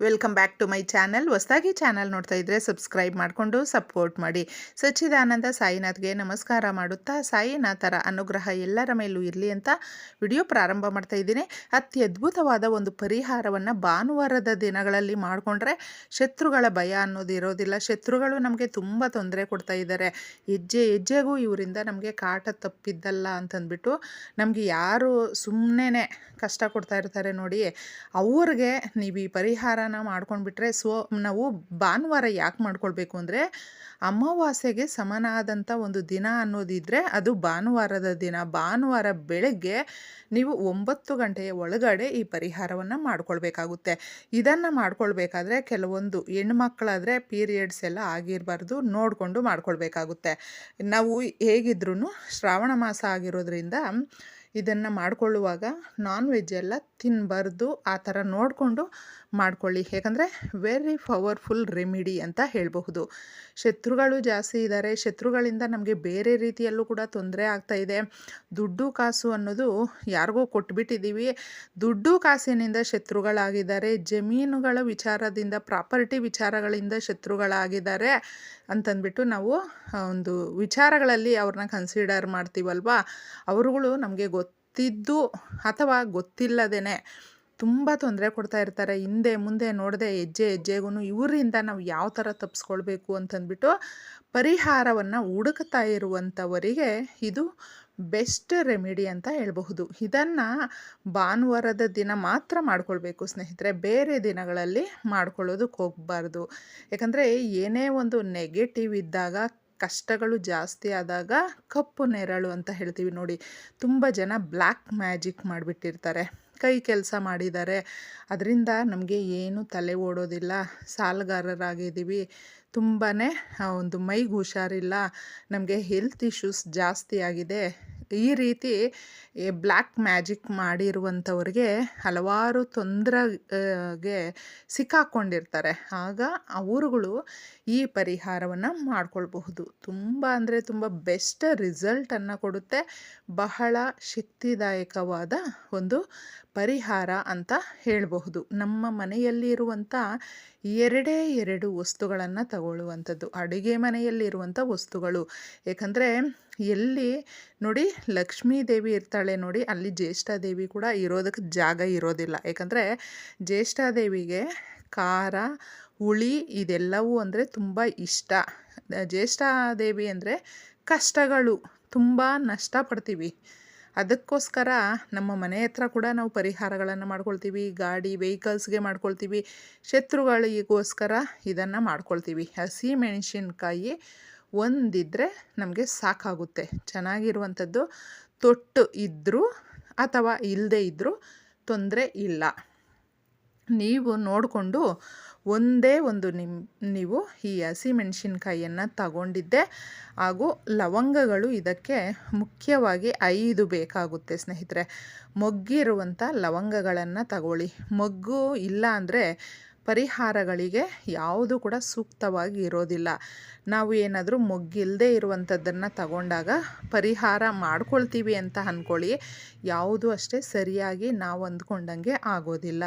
Welcome back to my channel ಹೊಸದಾಗಿ channel ನೋಡ್ತಾ ಇದ್ದರೆ ಸಬ್ಸ್ಕ್ರೈಬ್ ಮಾಡಿಕೊಂಡು ಸಪೋರ್ಟ್ ಮಾಡಿ. ಸಚ್ಚಿದಾನಂದ ಸಾಯಿನಾಥ್ಗೆ ನಮಸ್ಕಾರ ಮಾಡುತ್ತಾ, ಸಾಯಿನಾಥರ ಅನುಗ್ರಹ ಎಲ್ಲರ ಮೇಲೂ ಇರಲಿ ಅಂತ ವಿಡಿಯೋ ಪ್ರಾರಂಭ ಮಾಡ್ತಾ ಇದ್ದೀನಿ. ಅತ್ಯದ್ಭುತವಾದ ಒಂದು ಪರಿಹಾರವನ್ನು ಭಾನುವಾರದ ದಿನಗಳಲ್ಲಿ ಮಾಡಿಕೊಂಡ್ರೆ ಶತ್ರುಗಳ ಭಯ ಅನ್ನೋದು ಇರೋದಿಲ್ಲ. ಶತ್ರುಗಳು ನಮಗೆ ತುಂಬ ತೊಂದರೆ ಕೊಡ್ತಾ ಇದ್ದಾರೆ ಹೆಜ್ಜೆ ಹೆಜ್ಜೆಗೂ ಇವರಿಂದ ನಮಗೆ ಕಾಟ ತಪ್ಪಿದ್ದಲ್ಲ ಅಂತಂದ್ಬಿಟ್ಟು ನಮಗೆ ಯಾರು ಸುಮ್ಮನೆ ಕಷ್ಟ ಕೊಡ್ತಾ ಇರ್ತಾರೆ ನೋಡಿ, ಅವ್ರಿಗೆ ನೀವು ಈ ಪರಿಹಾರನ ಮಾಡ್ಕೊಂಡ್ಬಿಟ್ರೆ ಸೊ, ನಾವು ಭಾನುವಾರ ಯಾಕೆ ಮಾಡ್ಕೊಳ್ಬೇಕು ಅಂದರೆ ಅಮಾವಾಸ್ಯೆಗೆ ಸಮನಾದಂಥ ಒಂದು ದಿನ ಅನ್ನೋದಿದ್ದರೆ ಅದು ಭಾನುವಾರದ ದಿನ. ಭಾನುವಾರ ಬೆಳಗ್ಗೆ ನೀವು ಒಂಬತ್ತು ಗಂಟೆಯ ಒಳಗಡೆ ಈ ಪರಿಹಾರವನ್ನು ಮಾಡ್ಕೊಳ್ಬೇಕಾಗುತ್ತೆ. ಇದನ್ನು ಮಾಡ್ಕೊಳ್ಬೇಕಾದ್ರೆ ಕೆಲವೊಂದು ಹೆಣ್ಮಕ್ಳಾದರೆ ಪೀರಿಯಡ್ಸ್ ಎಲ್ಲ ಆಗಿರಬಾರ್ದು ನೋಡಿಕೊಂಡು ಮಾಡ್ಕೊಳ್ಬೇಕಾಗುತ್ತೆ. ನಾವು ಹೇಗಿದ್ರೂ ಶ್ರಾವಣ ಮಾಸ ಆಗಿರೋದ್ರಿಂದ ಇದನ್ನು ಮಾಡಿಕೊಳ್ಳುವಾಗ ನಾನ್ ವೆಜ್ ಎಲ್ಲ ತಿನ್ನಬಾರ್ದು ಆ ಥರ ನೋಡಿಕೊಂಡು ಮಾಡಿಕೊಳ್ಳಿ. ಯಾಕಂದರೆ ವೆರಿ ಪವರ್ಫುಲ್ ರೆಮಿಡಿ ಅಂತ ಹೇಳಬಹುದು. ಶತ್ರುಗಳು ಜಾಸ್ತಿ ಇದ್ದಾರೆ ಶತ್ರುಗಳಿಂದ ನಮಗೆ ಬೇರೆ ರೀತಿಯಲ್ಲೂ ಕೂಡ ತೊಂದರೆ ಆಗ್ತಾ ಇದೆ. ದುಡ್ಡು ಕಾಸು ಅನ್ನೋದು ಯಾರಿಗೂ ಕೊಟ್ಬಿಟ್ಟಿದ್ದೀವಿ ದುಡ್ಡು ಕಾಸಿನಿಂದ ಶತ್ರುಗಳಾಗಿದ್ದಾರೆ, ಜಮೀನುಗಳ ವಿಚಾರದಿಂದ ಪ್ರಾಪರ್ಟಿ ವಿಚಾರಗಳಿಂದ ಶತ್ರುಗಳಾಗಿದ್ದಾರೆ ಅಂತಂದ್ಬಿಟ್ಟು ನಾವು ಒಂದು ವಿಚಾರಗಳಲ್ಲಿ ಅವ್ರನ್ನ ಕನ್ಸಿಡರ್ ಮಾಡ್ತೀವಲ್ವಾ? ಅವರುಗಳು ನಮಗೆ ಗೊತ್ತಿದ್ದು ಅಥವಾ ಗೊತ್ತಿಲ್ಲದೇ ತುಂಬ ತೊಂದರೆ ಕೊಡ್ತಾ ಇರ್ತಾರೆ. ಹಿಂದೆ ಮುಂದೆ ನೋಡದೆ ಹೆಜ್ಜೆ ಹೆಜ್ಜೆಗೂ ಇವರಿಂದ ನಾವು ಯಾವ ಥರ ತಪ್ಪಿಸ್ಕೊಳ್ಬೇಕು ಅಂತಂದ್ಬಿಟ್ಟು ಪರಿಹಾರವನ್ನು ಹುಡುಕ್ತಾ ಇರುವಂಥವರಿಗೆ ಇದು ಬೆಸ್ಟ್ ರೆಮಿಡಿ ಅಂತ ಹೇಳಬಹುದು. ಇದನ್ನು ಭಾನುವಾರದ ದಿನ ಮಾತ್ರ ಮಾಡ್ಕೊಳ್ಬೇಕು ಸ್ನೇಹಿತರೆ. ಬೇರೆ ದಿನಗಳಲ್ಲಿ ಮಾಡ್ಕೊಳ್ಳೋದಕ್ಕೆ ಹೋಗಬಾರ್ದು. ಯಾಕಂದರೆ ಏನೇ ಒಂದು ನೆಗೆಟಿವ್ ಇದ್ದಾಗ ಕಷ್ಟಗಳು ಜಾಸ್ತಿ ಆದಾಗ ಕಪ್ಪು ನೆರಳು ಅಂತ ಹೇಳ್ತೀವಿ ನೋಡಿ. ತುಂಬ ಜನ ಬ್ಲ್ಯಾಕ್ ಮ್ಯಾಜಿಕ್ ಮಾಡಿಬಿಟ್ಟಿರ್ತಾರೆ. ಕೈ ಕೆಲಸ ಮಾಡಿದ್ದಾರೆ. ಅದರಿಂದ ನಮಗೆ ಏನು ತಲೆ ಓಡೋದಿಲ್ಲ. ಸಾಲಗಾರರಾಗಿದ್ದೀವಿ. ತುಂಬಾ ಒಂದು ಮೈಗೆ ಹುಷಾರಿಲ್ಲ. ನಮಗೆ ಹೆಲ್ತ್ ಇಶ್ಯೂಸ್ ಜಾಸ್ತಿ ಆಗಿದೆ. ಈ ರೀತಿ ಬ್ಲ್ಯಾಕ್ ಮ್ಯಾಜಿಕ್ ಮಾಡಿರುವಂಥವ್ರಿಗೆ ಹಲವಾರು ತೊಂದರೆಗೆ ಸಿಕ್ಕಾಕ್ಕೊಂಡಿರ್ತಾರೆ ಆಗ ಅವರುಗಳು ಈ ಪರಿಹಾರವನ್ನು ಮಾಡ್ಕೊಳ್ಬಹುದು. ತುಂಬ ಅಂದರೆ ತುಂಬ ಬೆಸ್ಟ್ ರಿಸಲ್ಟನ್ನು ಕೊಡುತ್ತೆ. ಬಹಳ ಶಕ್ತಿದಾಯಕವಾದ ಒಂದು ಪರಿಹಾರ ಅಂತ ಹೇಳಬಹುದು. ನಮ್ಮ ಮನೆಯಲ್ಲಿರುವಂಥ ಎರಡೇ ಎರಡು ವಸ್ತುಗಳನ್ನು ತಗೊಳ್ಳುವಂಥದ್ದು. ಅಡುಗೆ ಮನೆಯಲ್ಲಿರುವಂಥ ವಸ್ತುಗಳು. ಏಕೆಂದರೆ ಎಲ್ಲಿ ನೋಡಿ ಲಕ್ಷ್ಮೀ ದೇವಿ ಇರ್ತಾಳೆ ನೋಡಿ ಅಲ್ಲಿ ಜ್ಯೇಷ್ಠಾದೇವಿ ಕೂಡ ಇರೋದಕ್ಕೆ ಜಾಗ ಇರೋದಿಲ್ಲ. ಯಾಕಂದರೆ ಜ್ಯೇಷ್ಠಾದೇವಿಗೆ ಖಾರ, ಹುಳಿ ಇದೆಲ್ಲವೂ ಅಂದರೆ ತುಂಬ ಇಷ್ಟ. ಜ್ಯೇಷ್ಠಾದೇವಿ ಅಂದರೆ ಕಷ್ಟಗಳು, ತುಂಬ ನಷ್ಟ ಪಡ್ತೀವಿ. ಅದಕ್ಕೋಸ್ಕರ ನಮ್ಮ ಮನೆ ಹತ್ರ ಕೂಡ ನಾವು ಪರಿಹಾರಗಳನ್ನು ಮಾಡ್ಕೊಳ್ತೀವಿ, ಗಾಡಿ ವೆಹಿಕಲ್ಸ್ಗೆ ಮಾಡ್ಕೊಳ್ತೀವಿ, ಶತ್ರುಗಳಿಗೋಸ್ಕರ ಇದನ್ನು ಮಾಡ್ಕೊಳ್ತೀವಿ. ಹಸಿ ಮೆಣಸಿನ್ಕಾಯಿ ಒಂದಿದ್ದರೆ ನಮಗೆ ಸಾಕಾಗುತ್ತೆ. ಚೆನ್ನಾಗಿರುವಂಥದ್ದು, ತೊಟ್ಟು ಇದ್ದರೂ ಅಥವಾ ಇಲ್ಲದೇ ಇದ್ದರೂ ತೊಂದರೆ ಇಲ್ಲ. ನೀವು ನೋಡಿಕೊಂಡು ಒಂದೇ ಒಂದು ನಿಮ್, ನೀವು ಈ ಹಸಿಮೆಣಸಿನ್ಕಾಯಿಯನ್ನು ತಗೊಂಡಿದ್ದೆ. ಹಾಗೂ ಲವಂಗಗಳು ಇದಕ್ಕೆ ಮುಖ್ಯವಾಗಿ ಐದು ಬೇಕಾಗುತ್ತೆ ಸ್ನೇಹಿತರೆ. ಮೊಗ್ಗಿರುವಂಥ ಲವಂಗಗಳನ್ನು ತಗೊಳ್ಳಿ. ಮೊಗ್ಗು ಇಲ್ಲ ಅಂದರೆ ಪರಿಹಾರಗಳಿಗೆ ಯಾವುದು ಕೂಡ ಸೂಕ್ತವಾಗಿ ಇರೋದಿಲ್ಲ. ನಾವು ಏನಾದರೂ ಮೊಗ್ಗಿಲ್ಲದೆ ಇರುವಂಥದ್ದನ್ನು ತಗೊಂಡಾಗ ಪರಿಹಾರ ಮಾಡ್ಕೊಳ್ತೀವಿ ಅಂತ ಅಂದ್ಕೊಳ್ಳಿ ಯಾವುದು ಅಷ್ಟೇ ಸರಿಯಾಗಿ ನಾವು ಅಂದ್ಕೊಂಡಂಗೆ ಆಗೋದಿಲ್ಲ.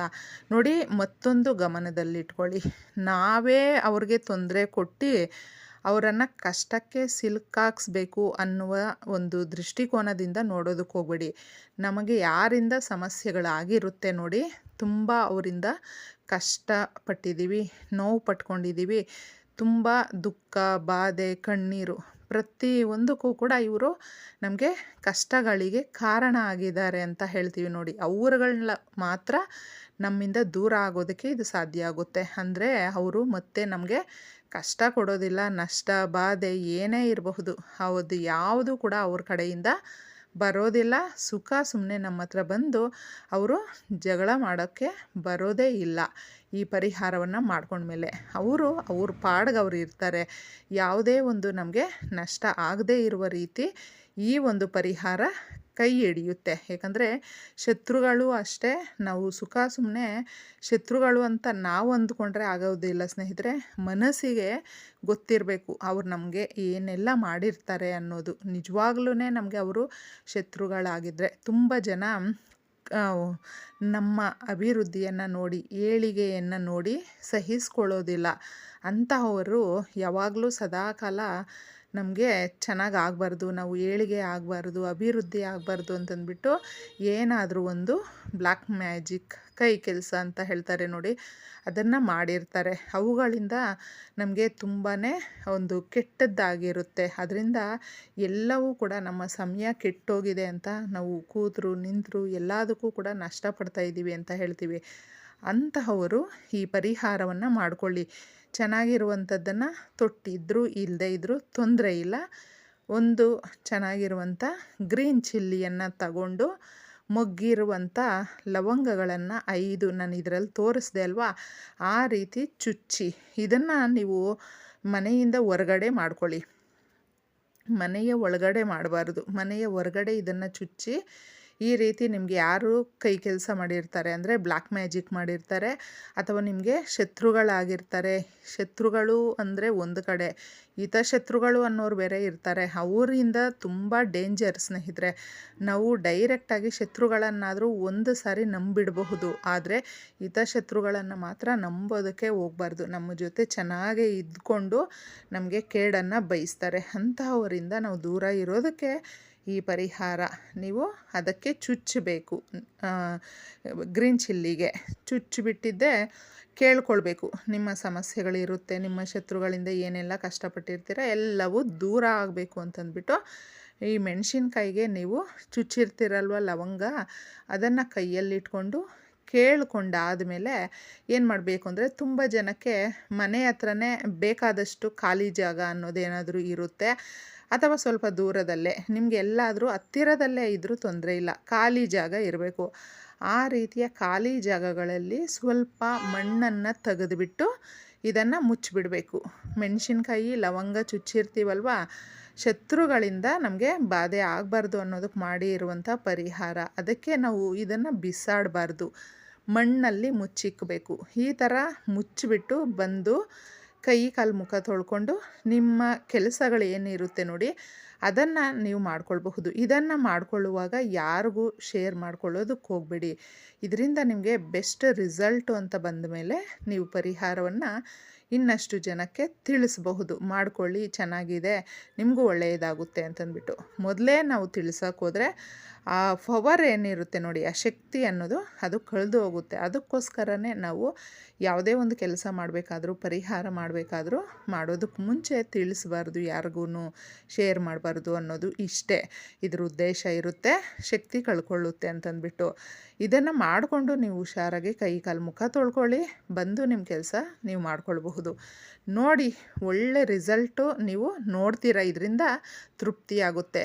ನೋಡಿ, ಮತ್ತೊಂದು ಗಮನದಲ್ಲಿಟ್ಕೊಳ್ಳಿ. ನಾವೇ ಅವ್ರಿಗೆ ತೊಂದರೆ ಕೊಟ್ಟು ಅವರನ್ನು ಕಷ್ಟಕ್ಕೆ ಸಿಲುಕಾಕ್ಸ್ಬೇಕು ಅನ್ನುವ ಒಂದು ದೃಷ್ಟಿಕೋನದಿಂದ ನೋಡೋದಕ್ಕೆ ಹೋಗ್ಬೇಡಿ. ನಮಗೆ ಯಾರಿಂದ ಸಮಸ್ಯೆಗಳಾಗಿರುತ್ತೆ ನೋಡಿ ತುಂಬ ಅವರಿಂದ ಕಷ್ಟಪಟ್ಟಿದ್ದೀವಿ, ನೋವು ಪಟ್ಕೊಂಡಿದ್ದೀವಿ. ತುಂಬ ದುಃಖ, ಬಾಧೆ, ಕಣ್ಣೀರು ಪ್ರತಿ ಒಂದಕ್ಕೂ ಕೂಡ ಇವರು ನಮಗೆ ಕಷ್ಟಗಳಿಗೆ ಕಾರಣ ಆಗಿದ್ದಾರೆ ಅಂತ ಹೇಳ್ತೀವಿ ನೋಡಿ. ಅವರುಗಳನ್ನ ಮಾತ್ರ ನಮ್ಮಿಂದ ದೂರ ಆಗೋದಕ್ಕೆ ಇದು ಸಾಧ್ಯ ಆಗುತ್ತೆ. ಅಂದರೆ ಅವರು ಮತ್ತೆ ನಮಗೆ ಕಷ್ಟ ಕೊಡೋದಿಲ್ಲ, ನಷ್ಟ, ಬಾಧೆ ಏನೇ ಇರಬಹುದು ಅದು ಯಾವುದು ಕೂಡ ಅವ್ರ ಕಡೆಯಿಂದ ಬರೋದಿಲ್ಲ. ಸುಖ ಸುಮ್ಮನೆ ನಮ್ಮ ಹತ್ರ ಬಂದು ಅವರು ಜಗಳ ಮಾಡೋಕ್ಕೆ ಬರೋದೇ ಇಲ್ಲ ಈ ಪರಿಹಾರವನ್ನು ಮಾಡ್ಕೊಂಡ್ಮೇಲೆ ಅವರು ಅವ್ರ ಪಾಡ್ಗೆ ಅವ್ರು ಇರ್ತಾರೆ. ಯಾವುದೇ ಒಂದು ನಮಗೆ ನಷ್ಟ ಆಗದೇ ಇರುವ ರೀತಿ ಈ ಒಂದು ಪರಿಹಾರ ಕೈ ಹಿಡಿಯುತ್ತೆ. ಯಾಕಂದರೆ ಶತ್ರುಗಳು ಅಷ್ಟೇ, ನಾವು ಸುಖ ಸುಮ್ಮನೆ ಶತ್ರುಗಳು ಅಂತ ನಾವು ಅಂದ್ಕೊಂಡ್ರೆ ಆಗೋದಿಲ್ಲ ಸ್ನೇಹಿತರೆ. ಮನಸ್ಸಿಗೆ ಗೊತ್ತಿರಬೇಕು ಅವ್ರು ನಮಗೆ ಏನೆಲ್ಲ ಮಾಡಿರ್ತಾರೆ ಅನ್ನೋದು. ನಿಜವಾಗ್ಲೂ ನಮಗೆ ಅವರು ಶತ್ರುಗಳಾಗಿದ್ದರೆ ತುಂಬ ಜನ ನಮ್ಮ ಅಭಿವೃದ್ಧಿಯನ್ನು ನೋಡಿ, ಏಳಿಗೆಯನ್ನು ನೋಡಿ ಸಹಿಸ್ಕೊಳ್ಳೋದಿಲ್ಲ. ಅಂತಹವರು ಯಾವಾಗಲೂ ಸದಾಕಾಲ ನಮಗೆ ಚೆನ್ನಾಗಿ ಆಗಬಾರ್ದು ನಾವು ಏಳಿಗೆ ಆಗಬಾರ್ದು, ಅಭಿವೃದ್ಧಿ ಆಗಬಾರ್ದು ಅಂತಂದ್ಬಿಟ್ಟು ಏನಾದರೂ ಒಂದು ಬ್ಲ್ಯಾಕ್ ಮ್ಯಾಜಿಕ್ ಕೈ ಕೆಲಸ ಅಂತ ಹೇಳ್ತಾರೆ ನೋಡಿ, ಅದನ್ನು ಮಾಡಿರ್ತಾರೆ. ಅವುಗಳಿಂದ ನಮಗೆ ತುಂಬಾ ಒಂದು ಕೆಟ್ಟದ್ದಾಗಿರುತ್ತೆ. ಅದರಿಂದ ಎಲ್ಲವೂ ಕೂಡ ನಮ್ಮ ಸಮಯ ಕೆಟ್ಟೋಗಿದೆ ಅಂತ ನಾವು ಕೂತರು, ನಿಂತರು ಎಲ್ಲದಕ್ಕೂ ಕೂಡ ನಷ್ಟಪಡ್ತಾ ಇದ್ದೀವಿ ಅಂತ ಹೇಳ್ತೀವಿ. ಅಂತಹವರು ಈ ಪರಿಹಾರವನ್ನು ಮಾಡಿಕೊಳ್ಳಿ. ಚೆನ್ನಾಗಿರುವಂಥದ್ದನ್ನು ತೊಟ್ಟಿದ್ದರೂ ಇಲ್ಲದೇ ಇದ್ದರೂ ತೊಂದರೆ ಇಲ್ಲ. ಒಂದು ಚೆನ್ನಾಗಿರುವಂಥ ಗ್ರೀನ್ ಚಿಲ್ಲಿಯನ್ನು ತಗೊಂಡು ಮೊಗ್ಗಿರುವಂಥ ಲವಂಗಗಳನ್ನು ಐದು ನಾನು ಇದರಲ್ಲಿ ತೋರಿಸ್ದೆ ಅಲ್ವಾ? ಆ ರೀತಿ ಚುಚ್ಚಿ, ಇದನ್ನು ನೀವು ಮನೆಯಿಂದ ಹೊರಗಡೆ ಮಾಡ್ಕೊಳ್ಳಿ. ಮನೆಯ ಒಳಗಡೆ ಮಾಡಬಾರ್ದು. ಮನೆಯ ಹೊರಗಡೆ ಇದನ್ನು ಚುಚ್ಚಿ ಈ ರೀತಿ ನಿಮಗೆ ಯಾರು ಕೈ ಕೆಲಸ ಮಾಡಿರ್ತಾರೆ ಅಂದರೆ ಬ್ಲ್ಯಾಕ್ ಮ್ಯಾಜಿಕ್ ಮಾಡಿರ್ತಾರೆ ಅಥವಾ ನಿಮಗೆ ಶತ್ರುಗಳಾಗಿರ್ತಾರೆ. ಶತ್ರುಗಳು ಅಂದರೆ ಒಂದು ಕಡೆ. ಹಿತಶತ್ರುಗಳು ಅನ್ನೋರು ಬೇರೆ ಇರ್ತಾರೆ. ಅವರಿಂದ ತುಂಬ ಡೇಂಜರ್ ಸ್ನೇಹಿತರೆ. ನಾವು ಡೈರೆಕ್ಟಾಗಿ ಶತ್ರುಗಳನ್ನಾದರೂ ಒಂದು ಸಾರಿ ನಂಬಿಡಬಹುದು. ಆದರೆ ಹಿತಶತ್ರುಗಳನ್ನು ಮಾತ್ರ ನಂಬೋದಕ್ಕೆ ಹೋಗ್ಬಾರ್ದು. ನಮ್ಮ ಜೊತೆ ಚೆನ್ನಾಗೇ ಇದ್ಕೊಂಡು ನಮಗೆ ಕೇಡನ್ನು ಬಯಸ್ತಾರೆ. ಅಂತಹವರಿಂದ ನಾವು ದೂರ ಇರೋದಕ್ಕೆ ಈ ಪರಿಹಾರ ನೀವು ಅದಕ್ಕೆ ಚುಚ್ಚಬೇಕು. ಗ್ರೀನ್ ಚಿಲ್ಲಿಗೆ ಚುಚ್ಚಿಬಿಟ್ಟಿದ್ದೆ ಕೇಳ್ಕೊಳ್ಬೇಕು. ನಿಮ್ಮ ಸಮಸ್ಯೆಗಳಿರುತ್ತೆ, ನಿಮ್ಮ ಶತ್ರುಗಳಿಂದ ಏನೆಲ್ಲ ಕಷ್ಟಪಟ್ಟಿರ್ತೀರ ಎಲ್ಲವೂ ದೂರ ಆಗಬೇಕು ಅಂತಂದ್ಬಿಟ್ಟು ಈ ಮೆಣಸಿನ್ಕಾಯಿಗೆ ನೀವು ಚುಚ್ಚಿರ್ತೀರಲ್ವ ಲವಂಗ, ಅದನ್ನು ಕೈಯಲ್ಲಿಟ್ಕೊಂಡು ಕೇಳ್ಕೊಂಡಾದಮೇಲೆ ಏನು ಮಾಡಬೇಕು ಅಂದರೆ ತುಂಬ ಜನಕ್ಕೆ ಮನೆ ಹತ್ರನೇ ಬೇಕಾದಷ್ಟು ಖಾಲಿ ಜಾಗ ಅನ್ನೋದೇನಾದರೂ ಇರುತ್ತೆ. ಅಥವಾ ಸ್ವಲ್ಪ ದೂರದಲ್ಲೇ, ನಿಮಗೆ ಎಲ್ಲಾದರೂ ಹತ್ತಿರದಲ್ಲೇ ಇದ್ದರೂ ತೊಂದರೆ ಇಲ್ಲ, ಖಾಲಿ ಜಾಗ ಇರಬೇಕು. ಆ ರೀತಿಯ ಖಾಲಿ ಜಾಗಗಳಲ್ಲಿ ಸ್ವಲ್ಪ ಮಣ್ಣನ್ನು ತೆಗೆದುಬಿಟ್ಟು ಇದನ್ನು ಮುಚ್ಚಿಬಿಡಬೇಕು. ಮೆಣಸಿನ್ಕಾಯಿ, ಲವಂಗ ಚುಚ್ಚಿರ್ತೀವಲ್ವ, ಶತ್ರುಗಳಿಂದ ನಮಗೆ ಬಾಧೆ ಆಗಬಾರ್ದು ಅನ್ನೋದಕ್ಕೆ ಮಾಡಿ ಇರುವಂಥ ಪರಿಹಾರ. ಅದಕ್ಕೆ ನಾವು ಇದನ್ನು ಬಿಸಾಡಬಾರ್ದು. ಮಣ್ಣಲ್ಲಿ ಮುಚ್ಚಿಕ್ಕಬೇಕು ಈ ಥರ ಮುಚ್ಚಿಬಿಟ್ಟು ಬಂದು ಕೈ ಕಾಲು ಮುಖ ತೊಳ್ಕೊಂಡು ನಿಮ್ಮ ಕೆಲಸಗಳು ಏನಿರುತ್ತೆ ನೋಡಿ, ಅದನ್ನು ನೀವು ಮಾಡ್ಕೊಳ್ಬಹುದು. ಇದನ್ನು ಮಾಡ್ಕೊಳ್ಳುವಾಗ ಯಾರಿಗೂ ಶೇರ್ ಮಾಡ್ಕೊಳ್ಳೋದಕ್ಕೆ ಹೋಗಬೇಡಿ. ಇದರಿಂದ ನಿಮಗೆ ಬೆಸ್ಟ್ ರಿಸಲ್ಟು ಅಂತ ಬಂದ ಮೇಲೆ ನೀವು ಪರಿಹಾರವನ್ನು ಇನ್ನಷ್ಟು ಜನಕ್ಕೆ ತಿಳಿಸಬಹುದು. ಮಾಡಿಕೊಳ್ಳಿ, ಚೆನ್ನಾಗಿದೆ, ನಿಮಗೂ ಒಳ್ಳೆಯದಾಗುತ್ತೆ ಅಂತಂದ್ಬಿಟ್ಟು. ಮೊದಲೇ ನಾವು ತಿಳಿಸೋಕೆ ಆ ಪವರ್ ಏನಿರುತ್ತೆ ನೋಡಿ, ಆ ಶಕ್ತಿ ಅನ್ನೋದು ಅದು ಕಳೆದು ಹೋಗುತ್ತೆ. ಅದಕ್ಕೋಸ್ಕರನೇ ನಾವು ಯಾವುದೇ ಒಂದು ಕೆಲಸ ಮಾಡಬೇಕಾದ್ರೂ, ಪರಿಹಾರ ಮಾಡಬೇಕಾದ್ರೂ ಮಾಡೋದಕ್ಕೆ ಮುಂಚೆ ತಿಳಿಸಬಾರ್ದು ಯಾರಿಗೂ ಶೇರ್ ಮಾಡಬಾರ್ದು ಅನ್ನೋದು ಇಷ್ಟೇ. ಇದ್ರ ಉದ್ದೇಶ ಇರುತ್ತೆ, ಶಕ್ತಿ ಕಳ್ಕೊಳ್ಳುತ್ತೆ ಅಂತಂದ್ಬಿಟ್ಟು. ಇದನ್ನು ಮಾಡಿಕೊಂಡು ನೀವು ಹುಷಾರಾಗಿ ಕೈ ಕಾಲು ಮುಖ ತೊಳ್ಕೊಳ್ಳಿ, ಬಂದು ನಿಮ್ಮ ಕೆಲಸ ನೀವು ಮಾಡ್ಕೊಳ್ಬಹುದು. ನೋಡಿ ಒಳ್ಳೆ ರಿಸಲ್ಟು ನೀವು ನೋಡ್ತೀರ ಇದರಿಂದ ತೃಪ್ತಿಯಾಗುತ್ತೆ.